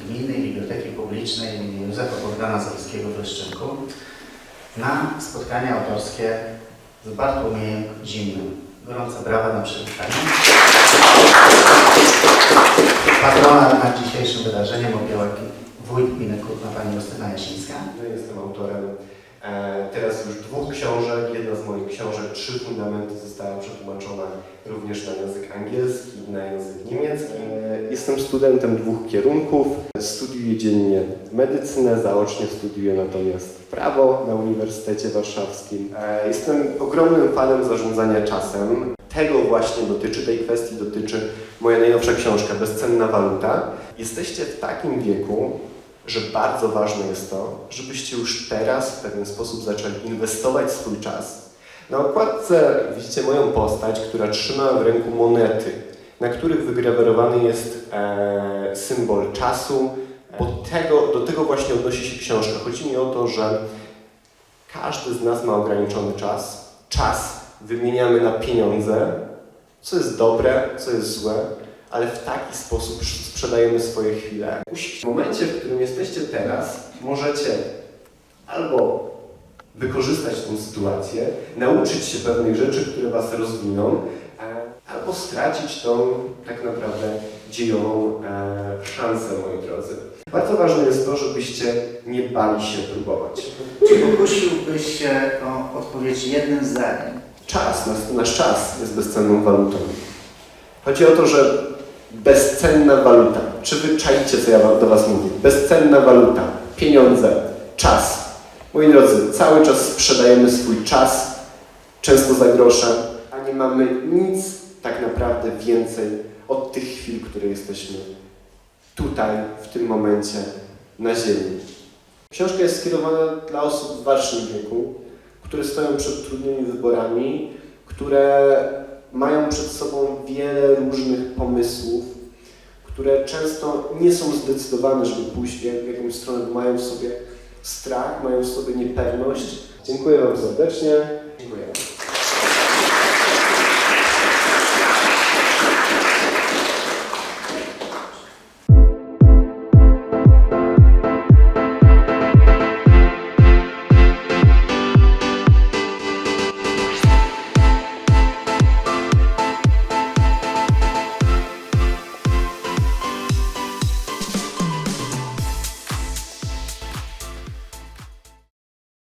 Gminnej Biblioteki Publicznej im. Józefa Bogdana Zalskiego w Leszczynku na spotkanie autorskie z Bartłomiejem Zimnym. Gorące brawa na przywitanie. Patrona nad dzisiejszym wydarzeniem objęła wójt gminy Kutna pani Justyna Jasińska. No, jestem autorem teraz już dwóch książek. Jedna z moich książek, Trzy Fundamenty, została przetłumaczona również na język angielski i na język niemiecki. E, jestem studentem dwóch kierunków. Studiuję dziennie medycynę, zaocznie studiuję natomiast prawo na Uniwersytecie Warszawskim. E, jestem ogromnym fanem zarządzania czasem. Tego właśnie dotyczy, tej kwestii dotyczy moja najnowsza książka Bezcenna waluta. Jesteście w takim wieku, że bardzo ważne jest to, żebyście już teraz w pewien sposób zaczęli inwestować swój czas. Na okładce widzicie moją postać, która trzyma w ręku monety, na których wygrawerowany jest e, symbol czasu. Bo tego, do tego właśnie odnosi się książka. Chodzi mi o to, że każdy z nas ma ograniczony czas. Czas wymieniamy na pieniądze, co jest dobre, co jest złe, ale w taki sposób sprzedajemy swoje chwile. W momencie, w którym jesteście teraz, możecie albo wykorzystać tę sytuację, nauczyć się pewnych rzeczy, które Was rozwiną, e, albo stracić tą tak naprawdę dziejową e, szansę, moi drodzy. Bardzo ważne jest to, żebyście nie bali się próbować. Czy pokusiłbyś się o odpowiedź jednym zdaniem? Czas, nasz, nasz czas jest bezcenną walutą. Chodzi o to, że bezcenna waluta. Czy wy czaicie, co ja do was mówię? Bezcenna waluta, pieniądze, czas. Moi drodzy, cały czas sprzedajemy swój czas, często za grosze, a nie mamy nic tak naprawdę więcej od tych chwil, które jesteśmy tutaj, w tym momencie, na ziemi. Książka jest skierowana dla osób w waszym wieku, które stoją przed trudnymi wyborami, które mają przed sobą wiele różnych pomysłów, które często nie są zdecydowane, żeby pójść w jakąś stronę, mają w sobie strach, mają w sobie niepewność. Dziękuję Wam serdecznie.